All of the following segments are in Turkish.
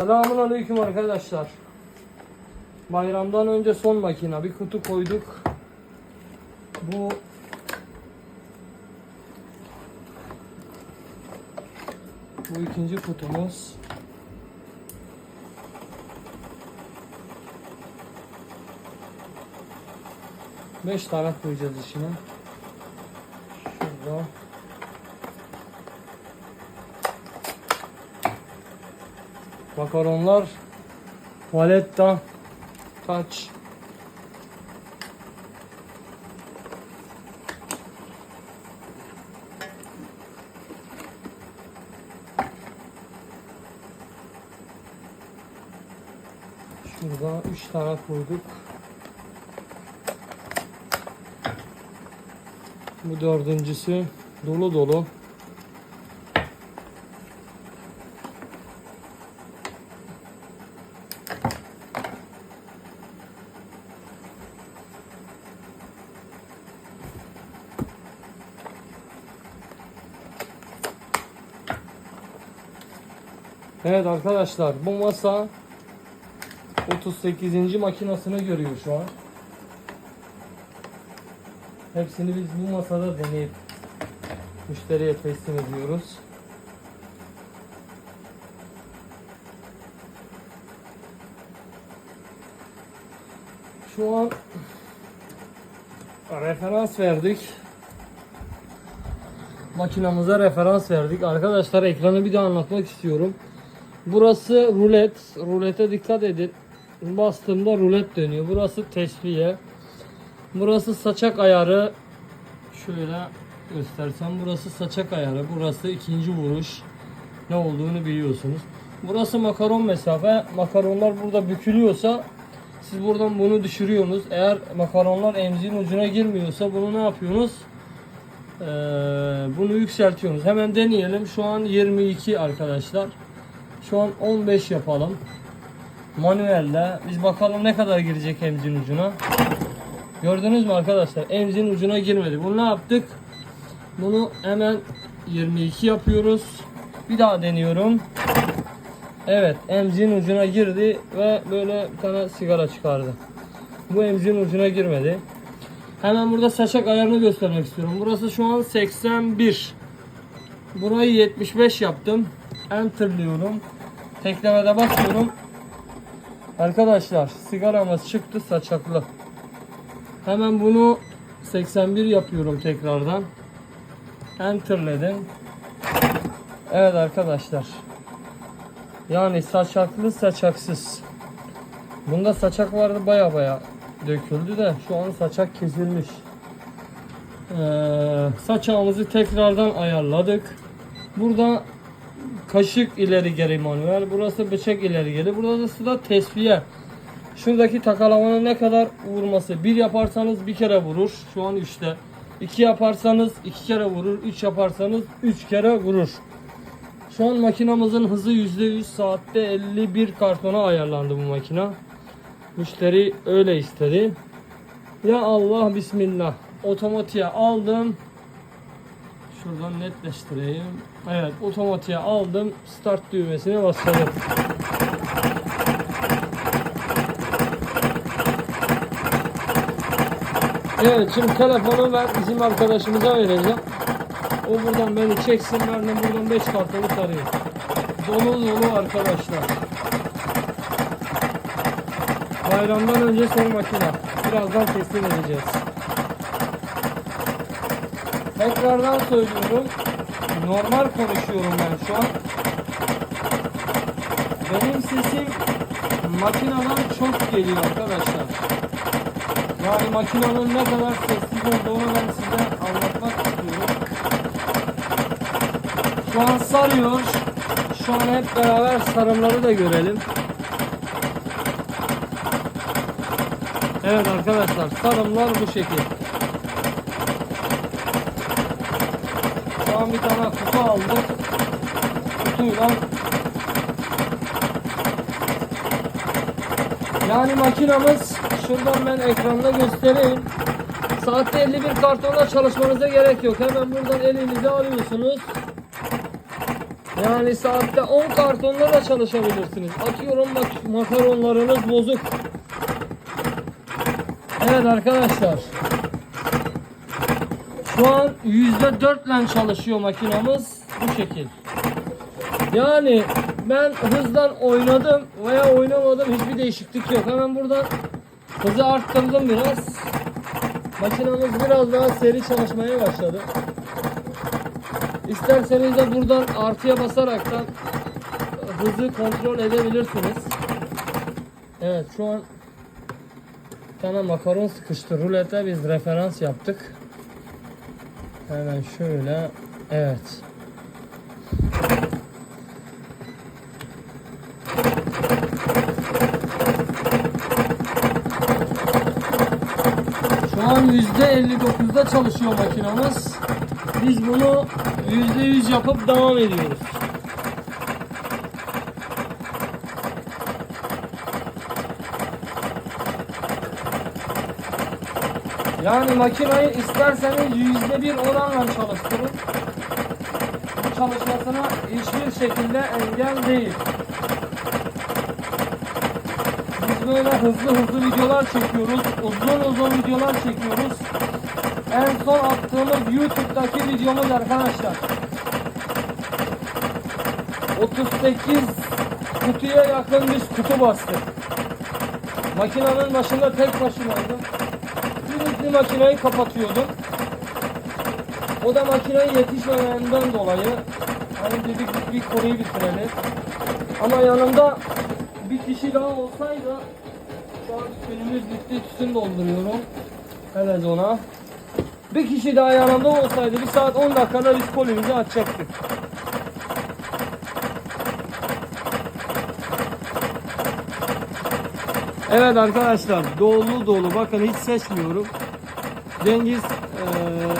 Selamun aleyküm arkadaşlar. Bayramdan önce son makina bir kutu koyduk. Bu Bu ikinci kutumuz. Beş tane koyacağız içine. Şurada. Makaronlar Valetta Touch Şurada 3 tane koyduk. Bu dördüncüsü dolu dolu. Evet arkadaşlar bu masa 38. makinasını görüyor şu an. Hepsini biz bu masada deneyip müşteriye teslim ediyoruz. Şu an referans verdik. Makinamıza referans verdik. Arkadaşlar ekranı bir daha anlatmak istiyorum. Burası rulet. Rulete dikkat edin. Bastığımda rulet dönüyor. Burası tesviye. Burası saçak ayarı. Şöyle göstersem burası saçak ayarı. Burası ikinci vuruş. Ne olduğunu biliyorsunuz. Burası makaron mesafe. Makaronlar burada bükülüyorsa siz buradan bunu düşürüyorsunuz. Eğer makaronlar emziğin ucuna girmiyorsa bunu ne yapıyorsunuz? Ee, bunu yükseltiyorsunuz. Hemen deneyelim. Şu an 22 arkadaşlar. Şu an 15 yapalım. Manuelde. Biz bakalım ne kadar girecek emzin ucuna. Gördünüz mü arkadaşlar? Emzin ucuna girmedi. Bunu ne yaptık? Bunu hemen 22 yapıyoruz. Bir daha deniyorum. Evet emzin ucuna girdi ve böyle bir tane sigara çıkardı. Bu emzin ucuna girmedi. Hemen burada saçak ayarını göstermek istiyorum. Burası şu an 81. Burayı 75 yaptım. Enter'lıyorum. Teklemede basıyorum. Arkadaşlar sigaramız çıktı saçaklı. Hemen bunu 81 yapıyorum tekrardan. Enter'ledim. Evet arkadaşlar. Yani saçaklı saçaksız. Bunda saçak vardı baya baya döküldü de şu an saçak kesilmiş. Ee, saçağımızı tekrardan ayarladık. Burada kaşık ileri geri manuel. Burası bıçak ileri geri. Burası da tesviye. Şuradaki takalamanın ne kadar vurması. Bir yaparsanız bir kere vurur. Şu an 3'te. 2 yaparsanız 2 kere vurur. 3 yaparsanız 3 kere vurur. Şu an makinamızın hızı %100 saatte 51 kartona ayarlandı bu makina. Müşteri öyle istedi. Ya Allah bismillah. Otomatiğe aldım. Şuradan netleştireyim. Evet otomatiğe aldım. Start düğmesine basalım. Evet şimdi telefonu ben bizim arkadaşımıza vereceğim. O buradan beni çeksin ben de buradan 5 kartonu sarayım. Dolu dolu arkadaşlar. Bayramdan önce son makine. Birazdan teslim edeceğiz. Tekrardan söylüyorum. Normal konuşuyorum ben şu an. Benim sesim makineden çok geliyor arkadaşlar. Yani makinanın ne kadar sessiz olduğunu ben size anlatmak istiyorum. Şu an sarıyor. Şu an hep beraber sarımları da görelim. Evet arkadaşlar sarımlar bu şekil. Bir tane kutu aldık. Kutuyla Yani makinamız şuradan ben ekranda göstereyim. Saatte 51 kartonla çalışmanıza gerek yok. Hemen buradan elinize alıyorsunuz. Yani saatte 10 kartonla da çalışabilirsiniz. Atıyorum bak makaronlarınız bozuk. Evet arkadaşlar. Şu an %4 ile çalışıyor makinamız bu şekil. Yani ben hızdan oynadım veya oynamadım hiçbir değişiklik yok. Hemen buradan hızı arttırdım biraz. Makinamız biraz daha seri çalışmaya başladı. İsterseniz de buradan artıya basaraktan hızı kontrol edebilirsiniz. Evet şu an bir tane makaron sıkıştı. Rulete biz referans yaptık. Hemen şöyle. Evet. Şu an %59'da çalışıyor makinamız. Biz bunu %100 yapıp devam ediyoruz. Yani makinayı isterseniz yüzde bir oranla çalıştırın. Çalışmasına hiçbir şekilde engel değil. Biz böyle hızlı hızlı videolar çekiyoruz. Uzun uzun videolar çekiyoruz. En son attığımız YouTube'daki videomuz arkadaşlar. 38 kutuya yakın biz kutu bastık. Makinenin başında tek başımaydım. Sürekli makineyi kapatıyordum. O da makineye yetişmememden dolayı hani dedik bir konuyu bitirelim. Ama yanımda bir kişi daha olsaydı şu an tütünümüz bitti tütün dolduruyorum. Evet ona. Bir kişi daha yanımda olsaydı bir saat 10 dakikada biz kolimizi açacaktık. Evet arkadaşlar dolu dolu bakın hiç seçmiyorum. Cengiz eee,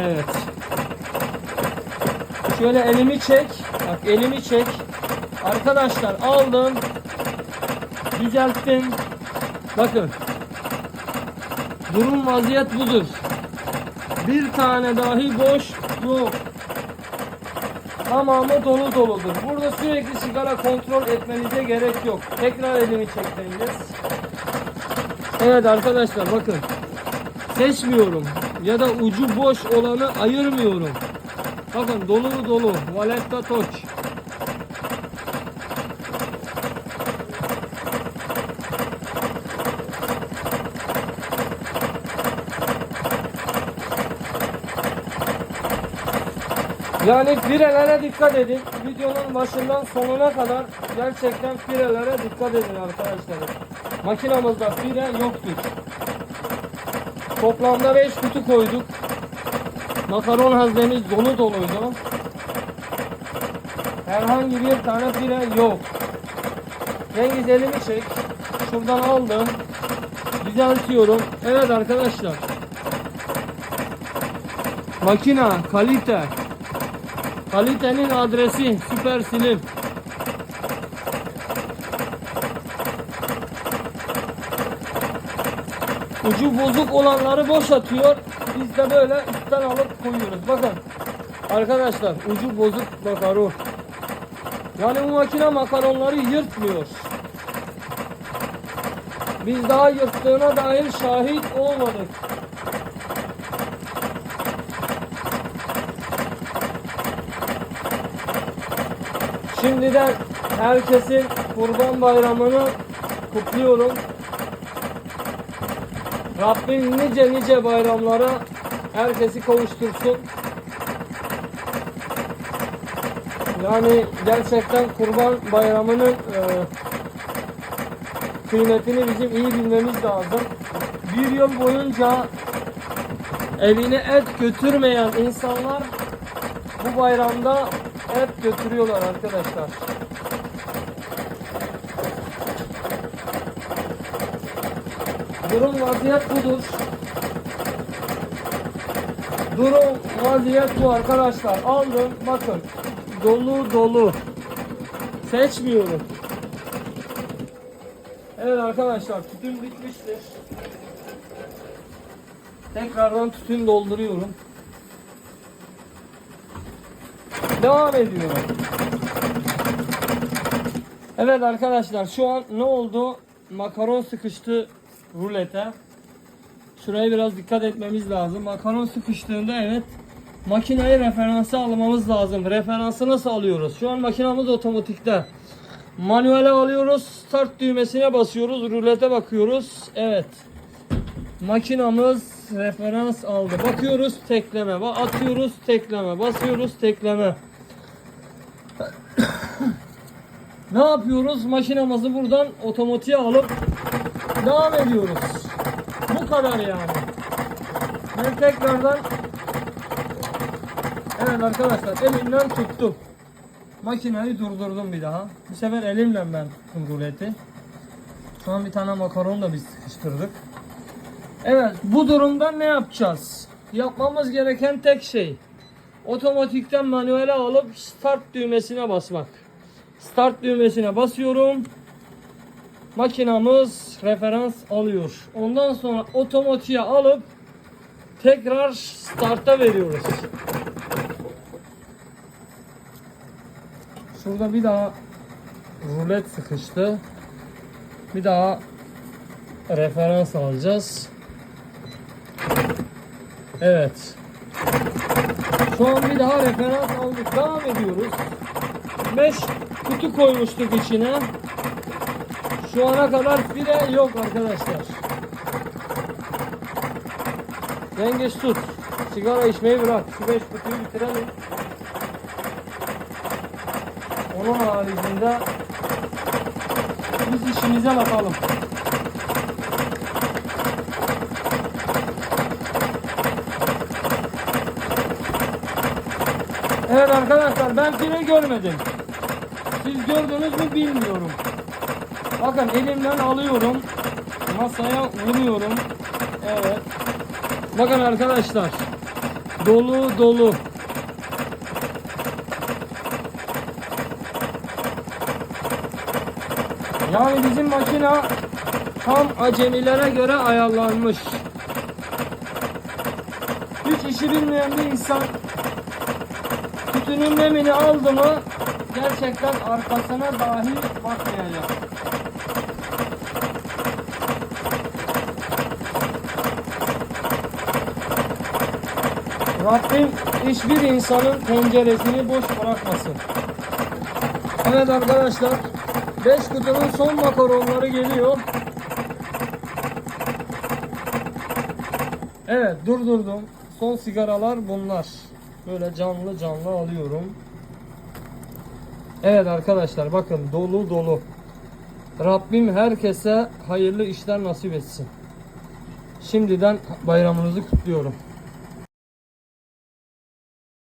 evet. Şöyle elimi çek. Bak elimi çek. Arkadaşlar aldım. Düzelttim. Bakın. Durum vaziyet budur. Bir tane dahi boş yok. Tamamı dolu doludur. Burada sürekli sigara kontrol etmenize gerek yok. Tekrar elimi çekmeniz. Evet arkadaşlar bakın. Seçmiyorum. Ya da ucu boş olanı ayırmıyorum. Bakın dolu dolu. Valetta Toç. Yani firelere dikkat edin. Videonun başından sonuna kadar gerçekten firelere dikkat edin arkadaşlar. Makinamızda fire yoktur. Toplamda 5 kutu koyduk. Makaron haznemiz dolu doluydu. Herhangi bir tane fire yok. Cengiz elimi çek. Şuradan aldım. Düzeltiyorum. Evet arkadaşlar. Makina, kalite, Kalitenin adresi Süper Silim. Ucu bozuk olanları boş atıyor. Biz de böyle üstten alıp koyuyoruz. Bakın arkadaşlar ucu bozuk makaron. Yani bu makine makaronları yırtmıyor. Biz daha yırttığına dair şahit olmadık. Şimdiden herkesin kurban bayramını kutluyorum. Rabbim nice nice bayramlara herkesi kavuştursun. Yani gerçekten kurban bayramının e, kıymetini bizim iyi bilmemiz lazım. Bir yıl boyunca evine et götürmeyen insanlar bu bayramda et götürüyorlar arkadaşlar. Durum vaziyet budur. Durum vaziyet bu arkadaşlar. Aldım bakın. Dolu dolu. Seçmiyorum. Evet arkadaşlar tütün bitmiştir. Tekrardan tütün dolduruyorum. Devam ediyorum. Evet arkadaşlar şu an ne oldu? Makaron sıkıştı rulete. Şuraya biraz dikkat etmemiz lazım. Makaron sıkıştığında evet makinayı referansa almamız lazım. Referansı nasıl alıyoruz? Şu an makinamız otomatikte. Manuele alıyoruz. Start düğmesine basıyoruz. Rulete bakıyoruz. Evet. Makinamız referans aldı. Bakıyoruz tekleme. Atıyoruz tekleme. Basıyoruz tekleme. ne yapıyoruz? Makinamızı buradan otomatiğe alıp devam ediyoruz. Bu kadar yani. Ben tekrardan Evet arkadaşlar elimden tuttum. Makineyi durdurdum bir daha. Bu sefer elimle ben ruleti. Şu an bir tane makaron da biz sıkıştırdık. Evet bu durumda ne yapacağız? Yapmamız gereken tek şey otomatikten manuele alıp start düğmesine basmak. Start düğmesine basıyorum. Makinamız referans alıyor. Ondan sonra otomatiğe alıp tekrar starta veriyoruz. Şurada bir daha rulet sıkıştı. Bir daha referans alacağız. Evet. Şu an bir daha referans aldık. Devam ediyoruz. 5 kutu koymuştuk içine. Şu ana kadar fire yok arkadaşlar. Yengeç tut. Sigara içmeyi bırak. Şu 5 kutuyu bitirelim. Onun haricinde biz işimize bakalım. Evet arkadaşlar ben fire görmedim. Siz gördünüz mü bilmiyorum. Bakın elimden alıyorum. Masaya vuruyorum. Evet. Bakın arkadaşlar. Dolu dolu. Yani bizim makina tam acemilere göre ayarlanmış. Hiç işi bilmeyen bir insan Sütünün nemini aldı mı gerçekten arkasına dahi bakmayacak. Rabbim hiçbir insanın penceresini boş bırakmasın. Evet arkadaşlar 5 kutunun son makaronları geliyor. Evet durdurdum. Son sigaralar bunlar. Böyle canlı canlı alıyorum. Evet arkadaşlar bakın dolu dolu. Rabbim herkese hayırlı işler nasip etsin. Şimdiden bayramınızı kutluyorum.